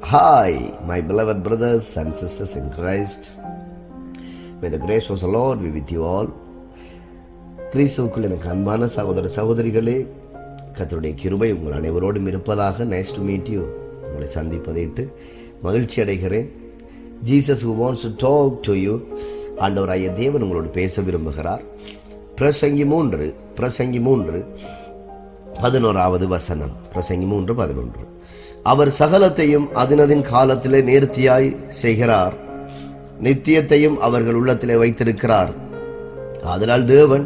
Hi, my beloved brothers and sisters in Christ. May the grace of the Lord be with you all. கிறிஸ்துவுக்குள் எனக்கு அன்பான சகோதர சகோதரிகளே கத்தருடைய கிருபை உங்கள் அனைவரோடும் இருப்பதாக நைஸ் டு மீட் யூ உங்களை சந்திப்பதையிட்டு மகிழ்ச்சி அடைகிறேன். Jesus who wants talk to you you ஆண்டவராய தேவன் உங்களோடு பேச விரும்புகிறார். பிரசங்கி மூன்று பிரசங்கி மூன்று பதினோராவது வசனம். பிரசங்கி மூன்று பதினொன்று. அவர் சகலத்தையும் அதினதின் காலத்திலே நேர்த்தியாய் செய்கிறார். நித்தியத்தையும் அவர்கள் உள்ளத்திலே வைத்திருக்கிறார். அதனால் தேவன்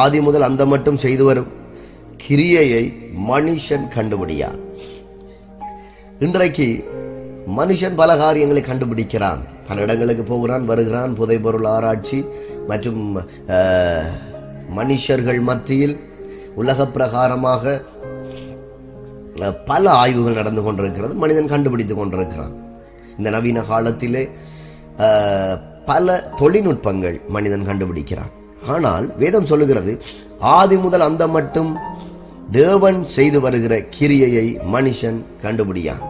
ஆதி முதல் அந்த மட்டும் செய்து வரும் கிரியையை மனுஷன் கண்டுபிடியான் இன்றைக்கு மனுஷன் பல காரியங்களை கண்டுபிடிக்கிறான். பல இடங்களுக்கு போகிறான் வருகிறான் புதைபொருள் ஆராய்ச்சி மற்றும் மனுஷர்கள் மத்தியில் உலக பிரகாரமாக பல ஆய்வுகள் நடந்து கொண்டிருக்கிறது. மனிதன் கண்டுபிடித்து கொண்டிருக்கிறான். இந்த நவீன காலத்திலே பல தொழில்நுட்பங்கள் மனிதன் கண்டுபிடிக்கிறான். ஆனால் வேதம் சொல்லுகிறது ஆதி முதல் அந்த மட்டும் தேவன் செய்து வருகிற கிரியையை மனுஷன் கண்டுபிடியான்.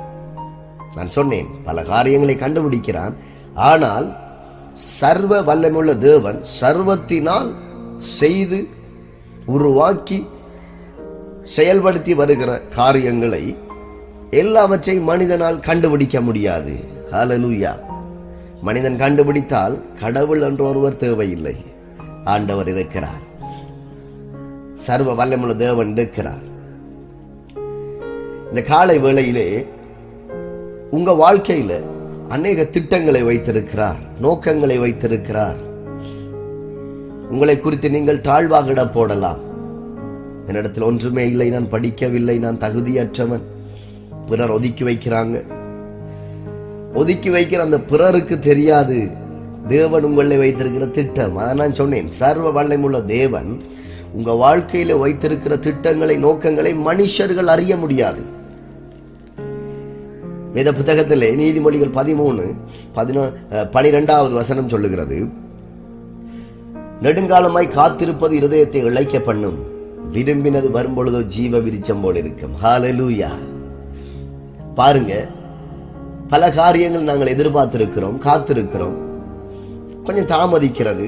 நான் சொன்னேன் பல காரியங்களை கண்டுபிடிக்கிறான். ஆனால் சர்வ வல்லமுள்ள தேவன் சர்வத்தினால் செய்து உருவாக்கி செயல்படுத்தி வருகிற காரியங்களை எல்லாவற்றையும் மனிதனால் கண்டுபிடிக்க முடியாது. ஹலலூயா மனிதன் கண்டுபிடித்தால் கடவுள் என்று ஒருவர் தேவையில்லை. ஆண்டவர் இருக்கிறார். சர்வ வல்லமுள்ள தேவன் இருக்கிறார். இந்த காலை வேளையிலே உங்க வாழ்க்கையில அநேக திட்டங்களை வைத்திருக்கிறார் நோக்கங்களை வைத்திருக்கிறார். உங்களை குறித்து நீங்கள் தாழ்வாகிட போடலாம். என்னிடத்தில் ஒன்றுமே இல்லை நான் படிக்கவில்லை நான் தகுதியற்றவன். பிறர் ஒதுக்கி வைக்கிறாங்க. ஒதுக்கி வைக்கிற அந்த பிறருக்கு தெரியாது. தேவன் உங்களை வைத்திருக்கிற திட்டம். அதை நான் சொன்னேன் சர்வ வல்லமுள்ள தேவன் உங்கள் வாழ்க்கையில் வைத்திருக்கிற திட்டங்களை நோக்கங்களை மனுஷர்கள் அறிய முடியாது. வேத புத்தகத்தில் நீதிமொழிகள் பதிமூணு பதினோ பனிரெண்டாவது வசனம் சொல்லுகிறது நெடுங்காலமாய் காத்திருப்பது இருதயத்தை இழைக்க பண்ணும். விரும்பினது வரும்பொழுதோ ஜீவ விரிச்சம் போல் இருக்கும். ஹாலலூயா பாருங்க பல காரியங்கள் நாங்கள் எதிர்பார்த்திருக்கிறோம் காத்திருக்கிறோம். கொஞ்சம் தாமதிக்கிறது.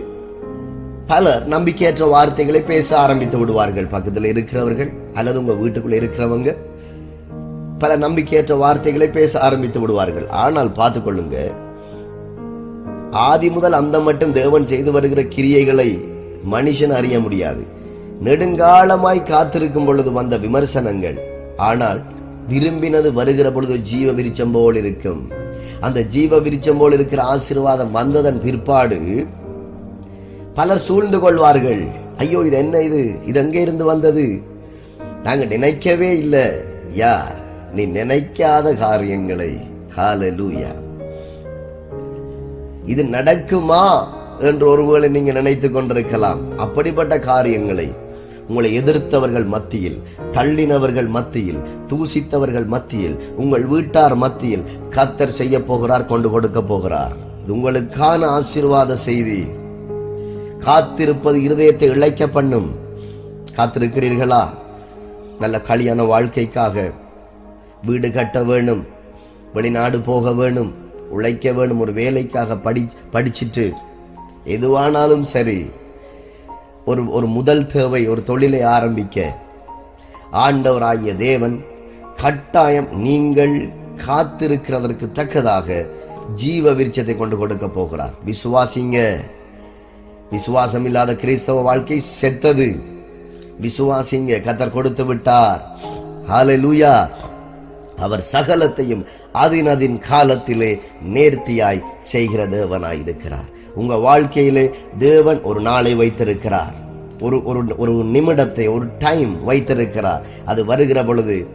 பலர் நம்பிக்கையற்ற வார்த்தைகளை பேச ஆரம்பித்து விடுவார்கள் பக்கத்தில் இருக்கிறவர்கள் அல்லது உங்க வீட்டுக்குள்ள இருக்கிறவங்க. பல நம்பிக்கையற்ற வார்த்தைகளை பேச ஆரம்பித்து விடுவார்கள். ஆனால் பார்த்துக்கொள்ளுங்க ஆதி முதல் அந்த மட்டும் தேவன் செய்து வருகிற கிரியைகளை மனுஷன் அறிய முடியாது. நெடுங்காலமாய் காத்திருக்கும் பொழுது வந்த விமர்சனங்கள். ஆனால் விரும்பினது வருகிற பொழுது ஜீவ விருச்சம் போல் இருக்கும். அந்த ஜீவ விருச்சம் போல் இருக்கிற ஆசீர்வாதம் வந்ததன் பிற்பாடு பலர் சூழ்ந்து கொள்வார்கள். ஐயோ இது என்ன இது? இது எங்கே இருந்து வந்தது? நாங்க நினைக்கவே இல்லை. யா நீ நினைக்காத காரியங்களை. ஹalleluya. இது நடக்குமா? என்று ஒருவேளை நீங்க நினைத்துக் கொண்டிருக்கலாம். அப்படிப்பட்ட காரியங்களை உங்களை எதிர்த்தவர்கள் மத்தியில் தள்ளினவர்கள் மத்தியில் தூசித்தவர்கள் மத்தியில் உங்கள் வீட்டார் மத்தியில் கத்தர் செய்ய போகிறார் கொண்டு கொடுக்க போகிறார். இது உங்களுக்கான ஆசீர்வாத செய்தி. காத்திருப்பது இருதயத்தை இழைக்க பண்ணும். காத்திருக்கிறீர்களா? நல்ல கல்யாண வாழ்க்கைக்காக வீடு கட்ட வேணும் வெளிநாடு போக வேணும் உழைக்க வேணும் ஒரு வேலைக்காக படி படிச்சிட்டு எதுவானாலும் சரி ஒரு ஒரு முதல் தேவை ஒரு தொழிலை ஆரம்பிக்க. ஆண்டவராகிய தேவன் கட்டாயம் நீங்கள் காத்திருக்கிறதற்கு தக்கதாக ஜீவ விருட்சத்தை கொண்டு கொடுக்க போகிறார். விசுவாசிங்க. விசுவாசம் இல்லாத கிறிஸ்தவ வாழ்க்கை செத்தது. விசுவாசிங்க கத்தர் கொடுத்து விட்டார். லூயா அவர் சகலத்தையும் அதின் அதின் காலத்திலே நேர்த்தியாய் செய்கிற தேவனாய் இருக்கிறார் உங்க வாழ்க்கையிலே தேவன் ஒரு நாளை வைத்திருக்கிறார். ஒரு ஒரு ஒரு நிமிடத்தை ஒரு டைம் வைத்திருக்கிறார். அது வருகிற பொழுது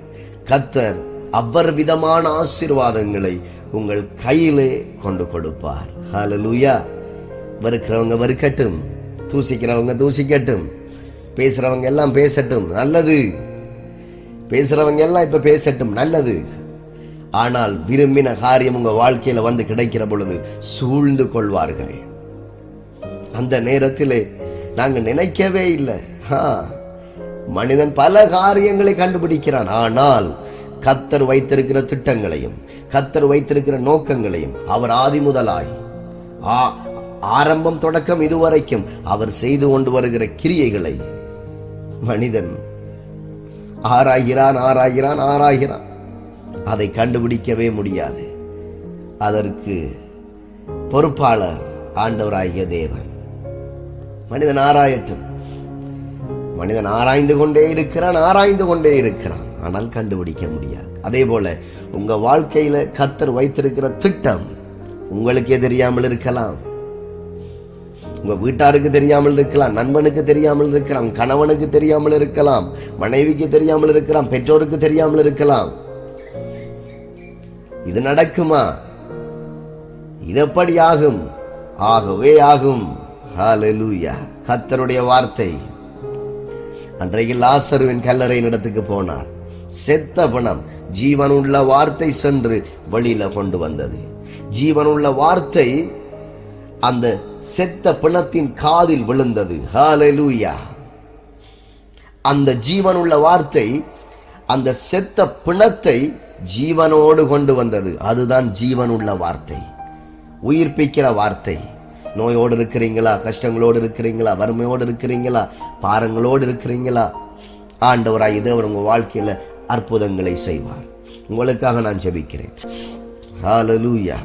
கத்தர் அவர் விதமான ஆசீர்வாதங்களை உங்கள் கையிலே கொண்டு கொடுப்பார். ஹalleluya வெறுக்கிறவங்க வெறுக்கட்டும். தூசிக்கிறவங்க தூசிக்கட்டும். பேசுறவங்க எல்லாம் பேசட்டும். நல்லது. பேசுறவங்க எல்லாம் இப்ப பேசட்டும். நல்லது. ஆனால் விரும்பின காரியம் உங்க வாழ்க்கையில வந்து கிடைக்கிற பொழுது சூழ்ந்து கொள்வார்கள். அந்த நேரத்திலே நாங்க நினைக்கவே இல்லை. ஆ, மனிதன் பல காரியங்களை கண்டுபிடிக்கிறான். ஆனால் கத்தர் வைத்திருக்கிற திட்டங்களையும் கத்தர் வைத்திருக்கிற நோக்கங்களையும் அவர் ஆதி முதலாய் ஆ- ஆரம்பம் தொடக்கம் இதுவரைக்கும் அவர் செய்து கொண்டு வருகிற கிரியைகளை மனிதன் ஆராய்கிறான் ஆராய்கிறான் ஆராய்கிறான். அதை கண்டுபிடிக்கவே முடியாது. அதற்கு பொறுப்பாளர் ஆண்டவராகிய தேவன். மனிதன் ஆராயட்டும். மனிதன் ஆராய்ந்து கொண்டே இருக்கிறான் ஆராய்ந்து கொண்டே இருக்கிறான். ஆனால் கண்டுபிடிக்க முடியாது. அதே போல உங்க வாழ்க்கையில கத்தர் வைத்திருக்கிற திட்டம் உங்களுக்கே தெரியாமல் இருக்கலாம். உங்க வீட்டாருக்கு தெரியாமல் இருக்கலாம் நண்பனுக்கு தெரியாமல் இருக்கலாம் கணவனுக்கு தெரியாமல் இருக்கலாம் மனைவிக்கு தெரியாமல் இருக்கலாம் பெற்றோருக்கு தெரியாமல் இருக்கலாம். இது நடக்குமா? இது ஆகும் ஆகவே ஆகும். ஹalleluya. கர்த்தருடைய வார்த்தை. அன்றைக்கு லாசருவின் கல்லறை இடத்துக்கு போனார். செத்த பணம் ஜீவனுள்ள வார்த்தை சென்று வழியில கொண்டு வந்தது. ஜீவனுள்ள வார்த்தை அந்த செத்த பிணத்தின் காதில் விழுந்தது. ஹalleluya. அந்த ஜீவனுள்ள வார்த்தை அந்த செத்த பிணத்தை ஜீவனோடு கொண்டு வந்தது. அதுதான் ஜீவன் உள்ள வார்த்தை. உயிர்ப்பிக்கிற வார்த்தை. நோயோடு இருக்கிறீங்களா? கஷ்டங்களோடு இருக்கிறீங்களா? வறுமையோடு இருக்கிறீங்களா? பாரங்களோடு இருக்கிறீங்களா? ஆண்டவராய் தேவன் உங்கள் வாழ்க்கையில் அற்புதங்களை செய்வார். உங்களுக்காக நான் ஜெபிக்கிறேன். ஹalleluya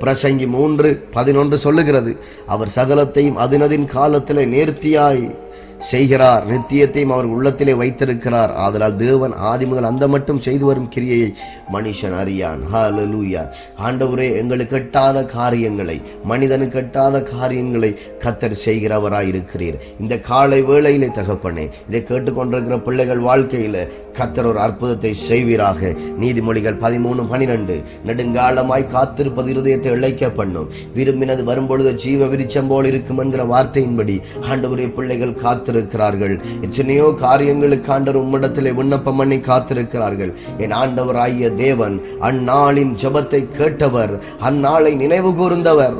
பிரசங்கி மூன்று பதினொன்று சொல்லுகிறது. அவர் சகலத்தையும் அதினதின் காலத்தில் நேர்த்தியாய் செய்கிறார் நித்தியத்தையும் அவர் உள்ளத்திலே வைத்திருக்கிறார். ஆதலால் தேவன் ஆதி முதல் அந்த மட்டும் செய்து வரும் கிரியையை மனுஷன் அறியான். ஹலலூயா ஆண்டவரே எங்களுக்கு எட்டாத காரியங்களை மனிதனுக்கு எட்டாத காரியங்களை கத்தர் செய்கிறவராய் இருக்கிறீர் இந்த காலை வேளையிலே தகப்பனே இதை கேட்டுக்கொண்டிருக்கிற பிள்ளைகள் வாழ்க்கையில கத்தர் ஒரு அற்புதத்தை செய்வீராக. நீதிமொழிகள் பதிமூணு பனிரெண்டு. நெடுங்காலமாய் காத்திருப்பது இருதயத்தை இழைக்க பண்ணும் விரும்பினது வரும்பொழுது ஜீவ விருச்சம் போல் இருக்கும் என்கிற வார்த்தையின்படி ஆண்டவரே பிள்ளைகள் காத்திருக்கிறார்கள். எத்தனையோ காரியங்களுக்கு ஆண்டவர் உம்மிடத்திலே விண்ணப்பம் பண்ணி காத்திருக்கிறார்கள். என் ஆண்டவராகிய தேவன் அந்நாளின் ஜபத்தை கேட்டவர் அந்நாளை நினைவு கூர்ந்தவர்.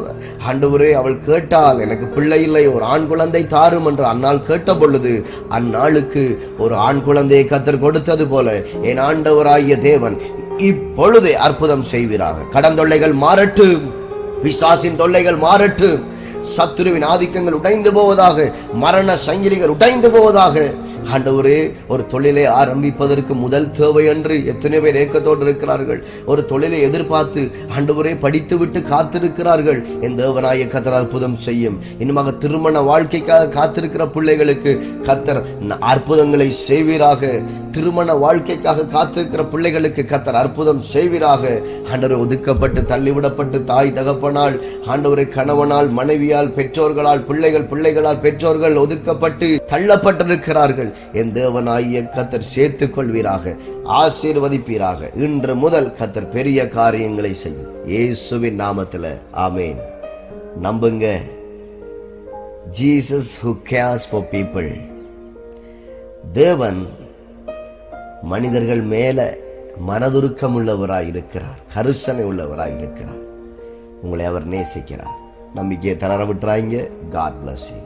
ஆண்டவரே அவள் கேட்டால் எனக்கு பிள்ளை இல்லை ஒரு ஆண் குழந்தை தாரும் என்று அந்நாள் கேட்ட பொழுது அந்நாளுக்கு ஒரு ஆண் குழந்தையை கத்தர் கொடுத்தது போல என் ஆண்டவராகிய தேவன் இப்பொழுதே அற்புதம் செய்கிறார் கடன் தொல்லைகள் மாறட்டும். பிசாசின் தொல்லைகள் மாறட்டும். சத்துருவின் ஆதிக்கங்கள் உடைந்து போவதாக மரண சங்கிலிகள் உடைந்து போவதாக. ஆண்டவரே ஒரு தொழிலை ஆரம்பிப்பதற்கு முதல் தேவை என்று எத்தனை பேர் ஏக்கத்தோடு இருக்கிறார்கள். ஒரு தொழிலை எதிர்பார்த்து ஆண்டவரே படித்துவிட்டு காத்திருக்கிறார்கள். என் தேவனாய கத்தர் அற்புதம் செய்யும். இன்னுமாக திருமண வாழ்க்கைக்காக காத்திருக்கிற பிள்ளைகளுக்கு கத்தர் அற்புதங்களை செய்வீராக. திருமண வாழ்க்கைக்காக காத்திருக்கிற பிள்ளைகளுக்கு கத்தர் அற்புதம் செய்வீராக. ஆண்டவரை ஒதுக்கப்பட்டு தள்ளிவிடப்பட்டு தாய் தகப்பனால் ஆண்டவரை கணவனால் மனைவி மனைவியால் பெற்றோர்களால் பிள்ளைகள் பிள்ளைகளால் பெற்றோர்கள் ஒதுக்கப்பட்டு தள்ளப்பட்டிருக்கிறார்கள். என் தேவனாகிய கத்தர் சேர்த்துக் கொள்வீராக ஆசீர்வதிப்பீராக. இன்று முதல் கத்தர் பெரிய காரியங்களை செய்யும். இயேசுவின் நாமத்தில் ஆமேன். நம்புங்க. Jesus who cares for people தேவன் மனிதர்கள் மேல மனதுருக்கம் உள்ளவராய் இருக்கிறார் கருசனை உள்ளவராய் இருக்கிறார் உங்களை அவர் நேசிக்கிறார். நம்பிக்கையை தளர விட்டுறாங்க காட் பிளஸ் யூ